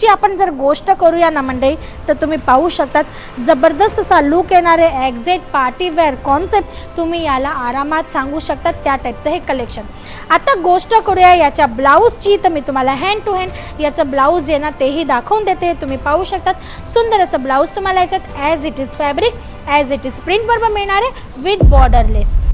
लुकची आपण जर गोष्ट करूया ना मंडळी तर तुम्ही पाहू शकतात जबरदस्त असा लुक येणारे एक्झॅक्ट पार्टी वेअर कॉन्सेप्ट तुम्ही याला आरामात सांगू शकतात त्या टाईपचं हे कलेक्शन आता गोष्ट करूया याच्या ब्लाऊजची तर मी तुम्हाला हँड टू हँड याचं ब्लाऊज आहे ना तेही दाखवून देते. तुम्ही पाहू शकतात सुंदर असं ब्लाऊज तुम्हाला याच्यात as it is fabric as it is print बरोबर मिळणार आहे विथ बॉर्डरलेस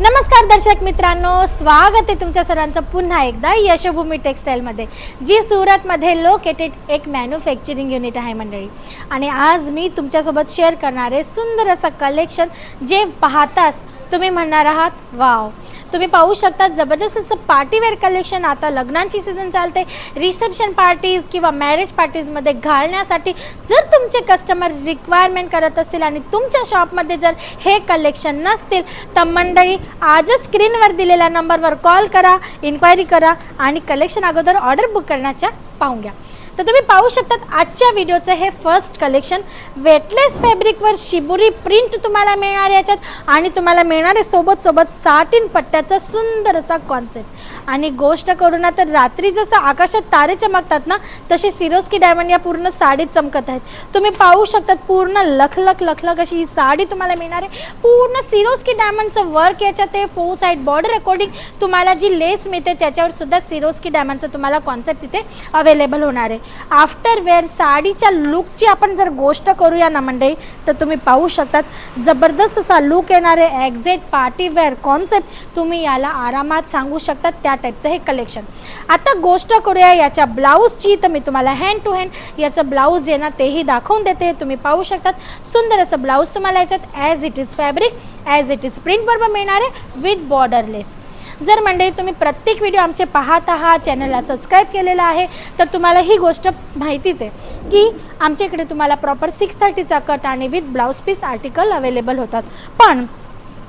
नमस्कार दर्शक मित्रांनो स्वागत आहे तुमच्या सर्वांचं पुन्हा एकदा यशभूमी टेक्स्टाईलमध्ये जी सुरतमध्ये लोकेटेड एक मॅन्युफॅक्चरिंग युनिट आहे मंडळी. आणि आज मी तुमच्यासोबत शेअर करणारे सुंदर असं कलेक्शन जे पाहताच तुम्ही म्हणणार आहात? वाव. तुम्ही पाहू शकता जबरदस्त असं पार्टीवेअर कलेक्शन. आता लग्नांची सीझन चालते. रिसेप्शन पार्टीज किंवा मॅरेज पार्टीजमध्ये घालण्यासाठी जर तुमचे कस्टमर रिक्वायरमेंट करत असतील आणि तुमच्या शॉपमध्ये जर हे कलेक्शन नसतील तर मंडळी आजच स्क्रीनवर दिलेल्या नंबरवर कॉल करा इन्क्वायरी करा आणि कलेक्शन अगोदर ऑर्डर बुक करण्याच्या पाहून घ्या. तर तुम्ही पाहू शकतात आजच्या व्हिडिओचं हे फर्स्ट कलेक्शन वेटलेस फॅब्रिकवर शिबुरी प्रिंट तुम्हाला मिळणार आहे याच्यात. आणि तुम्हाला मिळणार आहे सोबत सोबत साटीन पट्ट्याचा सुंदर असा कॉन्सेप्ट आणि गोष्ट करू ना तर रात्री जसं आकाशात तारे चमकतात ना तशी सिरोस्की डायमंड या पूर्ण साडीत चमकत आहेत. तुम्ही पाहू शकतात पूर्ण लखलख लखलख अशी ही साडी तुम्हाला मिळणार आहे. पूर्ण सिरोस्की डायमंडचं वर्क याच्यात आहे. फोर साईड बॉर्डर अकॉर्डिंग तुम्हाला जी लेस मिळते त्याच्यावर सुद्धा सिरोस्की डायमंडचं तुम्हाला कॉन्सेप्ट तिथे अवेलेबल होणार आहे. आफ्टर वेअर साडीच्या लुकची आपण जर गोष्ट करूया ना मंडळी तर तुम्ही पाहू शकतात जबरदस्त असा लुक येणार आहे एक्झॅक्ट पार्टी वेअर कॉन्सेप्ट तुम्ही याला आरामात सांगू शकतात त्या टाईपचं हे कलेक्शन आता गोष्ट करूया याच्या ब्लाऊजची तर मी तुम्हाला हँड टू हँड याचं ब्लाऊज आहे ना तेही दाखवून देते. तुम्ही पाहू शकतात सुंदर असं ब्लाऊज तुम्हाला याच्यात as it is fabric as it is print बरोबर मिळणार आहे विथ बॉर्डरलेस जर मंडळी तुम्ही प्रत्येक व्हिडिओ आमचे पाहत आहात चॅनलला सबस्क्राईब केलेला आहे तर तुम्हाला ही गोष्ट माहितीच आहे की आमच्याकडे तुम्हाला प्रॉपर सिक्स थर्टीचा कट आणि with blouse piece article available होतात. पण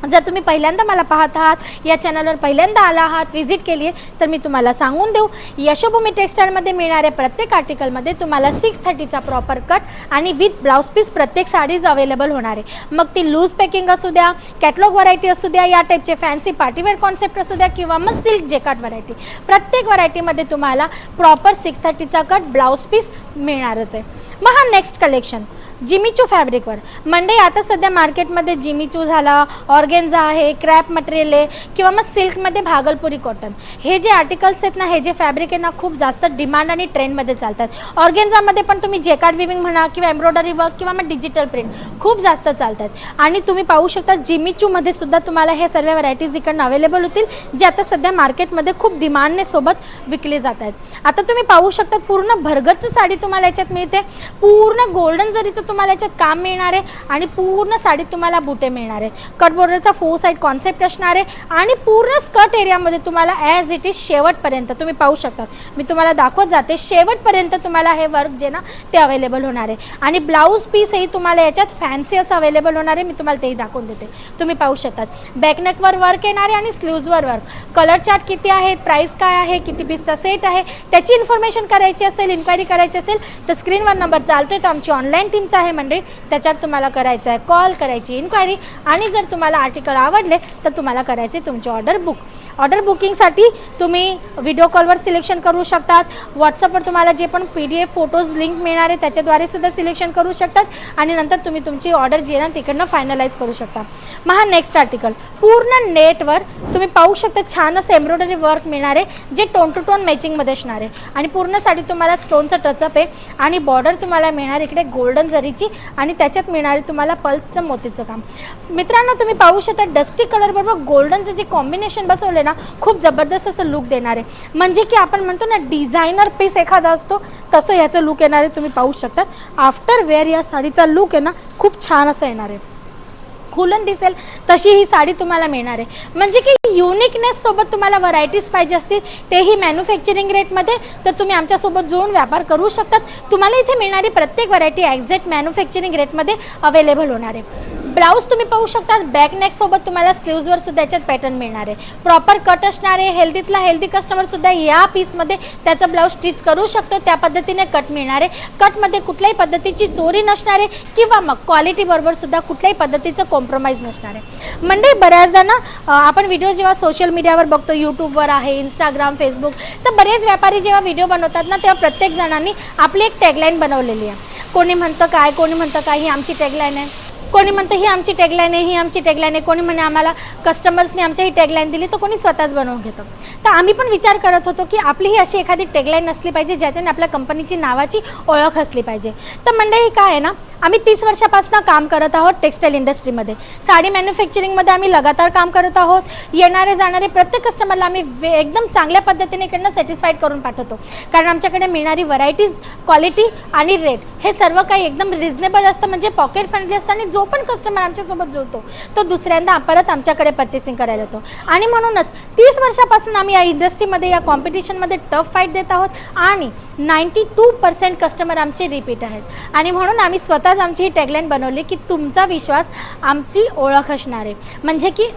जर तुम्ही पहिल्यांदा मला पाहत आहात या चॅनलवर पहिल्यांदा आला आहात व्हिजिट केली आहे तर मी तुम्हाला सांगून देऊ यशोभूमी टेक्स्टाईलमध्ये मिळणाऱ्या प्रत्येक आर्टिकलमध्ये तुम्हाला सिक्स थर्टीचा प्रॉपर कट आणि विथ ब्लाऊज पीस प्रत्येक साडीज अवेलेबल होणार आहे. मग ती लूज पॅकिंग असू द्या कॅटलॉग व्हरायटी असू द्या या टाईपचे फॅन्सी पार्टीवेअर कॉन्सेप्ट असू द्या किंवा मग सिल्क जेकाट व्हरायटी प्रत्येक व्हरायटीमध्ये तुम्हाला प्रॉपर सिक्स थर्टीचा कट ब्लाऊज पीस मिळणारच आहे. मग हा नेक्स्ट कलेक्शन जिमीचू फॅब्रिकवर मंडई आता सध्या मार्केटमध्ये जिमीचू झाला ऑर्गेन्झा आहे क्रॅप मटेरियल आहे किंवा मग सिल्कमध्ये भागलपुरी कॉटन हे जे आर्टिकल्स आहेत ना हे जे फॅब्रिक आहे ना खूप जास्त डिमांड आणि ट्रेंडमध्ये चालतात. ऑर्गेन्झामध्ये पण तुम्ही जेकार्ड विविंग म्हणा किंवा एम्ब्रॉयडरी वर्क किंवा मग डिजिटल प्रिंट खूप जास्त चालतात. आणि तुम्ही पाहू शकता जिमीचूमध्ये सुद्धा तुम्हाला हे सर्व व्हरायटीज इकडनं अवेलेबल होतील जे आता सध्या मार्केटमध्ये खूप डिमांडने सोबत विकले जात आहेत आता तुम्ही पाहू शकता पूर्ण भरगच साडी तुम्हाला याच्यात मिळते. पूर्ण गोल्डन जरीचं तुम्हाला याच्यात काम मिळणार आहे आणि पूर्ण साडीत तुम्हाला बुटे मिळणार आहे. कट बॉर्डरचा फोर साईड कॉन्सेप्ट असणार आहे आणि पूर्ण स्कर्ट एरियामध्ये तुम्हाला ॲज इट इज शेवटपर्यंत तुम्ही पाहू शकता. मी तुम्हाला दाखवत जाते शेवटपर्यंत तुम्हाला हे वर्क जे ना ते अवेलेबल होणार आहे. आणि ब्लाऊज पीसही तुम्हाला याच्यात फॅन्सी असं अवेलेबल होणार आहे मी तुम्हाला तेही दाखवून देते. तुम्ही पाहू शकतात. बॅकनेकवर वर्क येणार आहे आणि स्लीव्जवर वर्क कलर चार्ट किती आहेत प्राईस काय आहे किती पीसचा सेट आहे त्याची इन्फॉर्मेशन करायची असेल इन्क्वायरी करायची असेल तर स्क्रीनवर नंबर चालतोय. तो आमची ऑनलाईन टीमचा आहे मंडळी. त्याच्यावर तुम्हाला करायचं आहे कॉल करायची इन्क्वायरी आणि जर तुम्हाला आर्टिकल आवडले तर तुम्हाला करायचे तुमची ऑर्डर बुक ऑर्डर बुकिंगसाठी तुम्ही व्हिडिओ कॉलवर सिलेक्शन करू शकतात. व्हॉट्सअपवर तुम्हाला जे पण P D F photos link मिळणार आहे त्याच्याद्वारे सुद्धा सिलेक्शन करू शकतात. आणि नंतर तुम्ही तुमची ऑर्डर जी आहे ना तिकडनं फायनलाईज करू शकता. मग हा नेक्स्ट आर्टिकल पूर्ण नेटवर तुम्ही पाहू शकता छान असं एम्ब्रॉयडरी वर्क मिळणार आहे जे टोन टू टोन मॅचिंगमध्ये असणार आहे. आणि पूर्ण साडी तुम्हाला स्टोनचं टचअप आहे. आणि बॉर्डर तुम्हाला मिळणार इकडे गोल्डन जरीची आणि त्याच्यात मिळणारी तुम्हाला पल्सचं मोतीचं काम. मित्रांनो तुम्ही पाहू शकता डस्टी कलर बरोबर गोल्डनचं जे कॉम्बिनेशन बसवले ना खूप जबरदस्त असं लुक देणार आहे. म्हणजे की आपण म्हणतो ना डिझायनर पीस एखादा असतो तसं ह्याचं लुक येणार आहे तुम्ही पाहू शकतात. आफ्टर वेअर या साडीचा लुक आहे ना खूप छान असं येणार आहे. खुलून दिसेल तशी ही साडी तुम्हाला मिळणार आहे. म्हणजे की युनिकनेस सोबत तुम्हाला व्हरायटीज पाहिजे असतील तेही मॅन्युफॅक्चरिंग रेटमध्ये तर तुम्ही आमच्यासोबत जुळून व्यापार करू शकतात. तुम्हाला इथे मिळणारी प्रत्येक व्हरायटी एक्झॅक्ट मॅन्युफॅक्चरिंग रेटमध्ये अवेलेबल होणार आहे. ब्लाऊज तुम्ही पाहू शकता बॅक नेक सोबत तुम्हाला स्लीव्जवर सुद्धा याच्यात पॅटर्न मिळणार आहे. प्रॉपर कट असणार आहे हेल्दीतला हेल्दी कस्टमर सुद्धा या पीसमध्ये त्याचं ब्लाऊज स्टिच करू शकतो त्या पद्धतीने कट मिळणार आहे. कटमध्ये कुठल्याही पद्धतीची चोरी नसणार आहे किंवा मग क्वालिटी बरोबर सुद्धा कुठल्याही पद्धतीचं कॉम्प्रोमाइज नसणार आहे. म्हणजे बऱ्याचदा ना आपण व्हिडिओ जेव्हा सोशल मीडियावर बघतो यूट्यूबवर आहे इंस्टाग्राम फेसबुक तर बरेच व्यापारी जेव्हा व्हिडिओ बनवतात ना तेव्हा प्रत्येक जणांनी आपली एक टॅगलाईन बनवलेली आहे. कोणी म्हणतं काय कोणी म्हणतं काय ही आमची टॅगलाईन आहे. कोणी म्हणतं ही आमची टॅगलाईन आहे ही आमची टॅगलाईन आहे. कोणी म्हणे आम्हाला कस्टमर्सने आमच्या ही टॅगलाईन दिली तर कोणी स्वतःच बनवून घेतं. तर आम्ही पण विचार करत होतो की आपली ही अशी एखादी टॅगलाईन असली पाहिजे ज्याच्याने आपल्या कंपनीची नावाची ओळख असली पाहिजे. तर मंडळी काय आहे ना आम्ही तीस वर्षापासून काम करत आहोत टेक्स्टाईल इंडस्ट्रीमध्ये. साडी मॅन्युफॅक्चरिंगमध्ये आम्ही लगातार काम करत आहोत. येणारे जाणारे प्रत्येक कस्टमरला आम्ही वे एकदम चांगल्या पद्धतीने इकडनं सॅटिस्फाईड करून पाठवतो. कारण आमच्याकडे मिळणारी व्हरायटीज क्वालिटी आणि रेट हे सर्व काही एकदम रिझनेबल असतं. म्हणजे पॉकेट फ्रेंडली असतं आणि जो पण कस्टमर आमच्यासोबत जुळतो तो दुसऱ्यांदा परत आमच्याकडे पर्चेसिंग करायला येतो. आणि म्हणूनच तीस वर्षापासून आम्ही या इंडस्ट्रीमध्ये या कॉम्पिटिशनमध्ये टफ फाईट देत आहोत आणि नाईंटी टू पर्सेंट कस्टमर आमचे रिपीट आहेत. आणि म्हणून आम्ही स्वतः स्वतःच आमची ही टॅगलाईन बनवली की तुमचा विश्वास आमची ओळख असणार आहे. म्हणजे की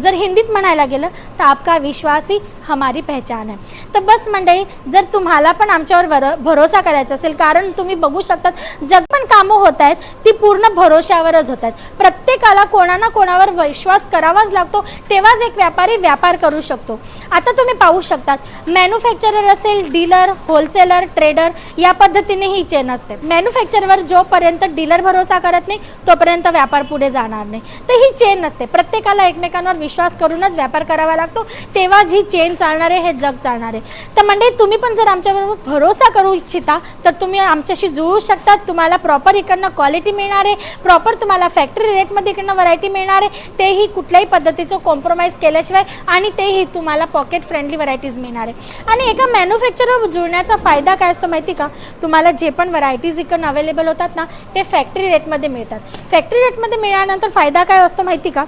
जर हिंदीत म्हणायला गेलं तर आपका विश्वास ही हमारी पहचान आहे तर बस मंडळी जर तुम्हाला पण आमच्यावर वर भरोसा करायचा असेल कारण तुम्ही बघू शकतात जग पण कामं होत आहेत ती पूर्ण भरोशावरच होत आहेत. प्रत्येकाला कोणा ना कोणावर विश्वास करावाच लागतो तेव्हाच एक व्यापारी व्यापार करू शकतो. आता तुम्ही पाहू शकतात मॅन्युफॅक्चरर असेल डीलर होलसेलर ट्रेडर या पद्धतीने ही चेन असते. मॅन्युफॅक्चरवर जोपर्यंत डीलर भरोसा करत नाही तोपर्यंत व्यापार पुढे जाणार नाही. तर ही चेन नसते. प्रत्येकाला एकमेकांवर विश्वास करूनच व्यापार करावा लागतो. तेव्हाच ही चेन चालणार आहे हे जग चालणार आहे. तर म्हणजे तुम्ही पण जर आमच्याबरोबर भरोसा करू इच्छिता तर तुम्ही आमच्याशी जुळू शकतात. तुम्हाला प्रॉपर इकडनं क्वालिटी मिळणार आहे. प्रॉपर तुम्हाला फॅक्टरी रेटमध्ये इकडनं व्हरायटी मिळणार आहे. तेही कुठल्याही पद्धतीचं कॉम्प्रोमाइज केल्याशिवाय आणि तेही तुम्हाला पॉकेट फ्रेंडली व्हरायटीज मिळणार आहे. आणि एका मॅन्युफॅक्चरवर जुळण्याचा फायदा काय असतो माहिती का? तुम्हाला जे पण व्हरायटीज इकडनं अवेलेबल होतात ना ते फॅक्टरी रेटमध्ये मिळतात. फॅक्टरी रेटमध्ये मिळाल्यानंतर फायदा काय असतो माहिती का?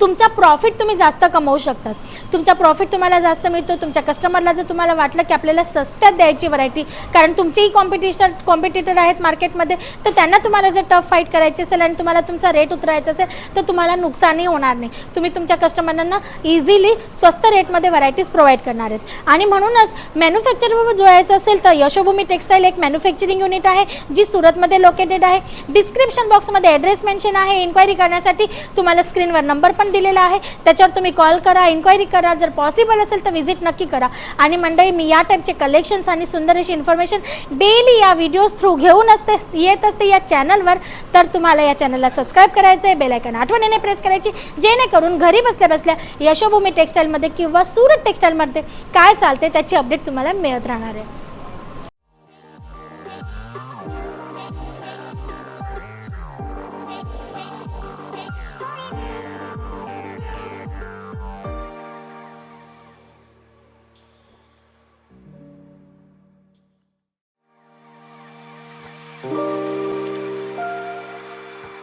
तुमचा प्रॉफिट तुम्ही जास्त कमवू शकतात. तुमचा प्रॉफिट तुम्हाला जास्त मिळतो तुमच्या कस्टमरला जर तुम्हाला वाटलं की आपल्याला सस्त्यात द्यायची व्हरायटी कारण तुमचेही कॉम्पिटिशन कॉम्पिटिटर आहेत मार्केटमध्ये तर त्यांना तुम्हाला जर टफ फाईट करायची असेल आणि तुम्हाला तुमचा रेट उतरायचा असेल तर तुम्हाला नुकसानही होणार नाही. तुम्ही तुमच्या कस्टमरांना इझिली स्वस्त रेटमध्ये व्हरायटीज प्रोव्हाइड करणार आहेत. आणि म्हणूनच मॅन्युफॅक्चरवर जोडायचं असेल तर यशोभूमी टेक्स्टाईल एक मॅन्युफॅक्चरिंग युनिट आहे जी सुरतमध्ये लोकेटेड आहे. डिस्क्रिप्शन बॉक्समध्ये ॲड्रेस मेन्शन आहे. इन्क्वायरी करण्यासाठी तुम्हाला स्क्रीनवर नंबर पण दिलेला आहे. त्याच्यावर तुम्ही कॉल करा इन्क्वायरी करा. जर पॉसिबल असेल तर व्हिजिट नक्की करा. आणि मंडळी मी या टाईपचे कलेक्शन्स आणि सुंदर अशी इन्फॉर्मेशन डेली या व्हिडिओज थ्रू घेऊन असते येत असते या चॅनलवर तर तुम्हाला या चॅनलला सबस्क्राईब करायचं आहे बेलायकन आठवणीने प्रेस करायची जेणेकरून घरी बसल्या बसल्या यशोभूमी टेक्स्टाईलमध्ये किंवा सुरत टेक्स्टाईलमध्ये काय चालते त्याची अपडेट तुम्हाला मिळत राहणार आहे.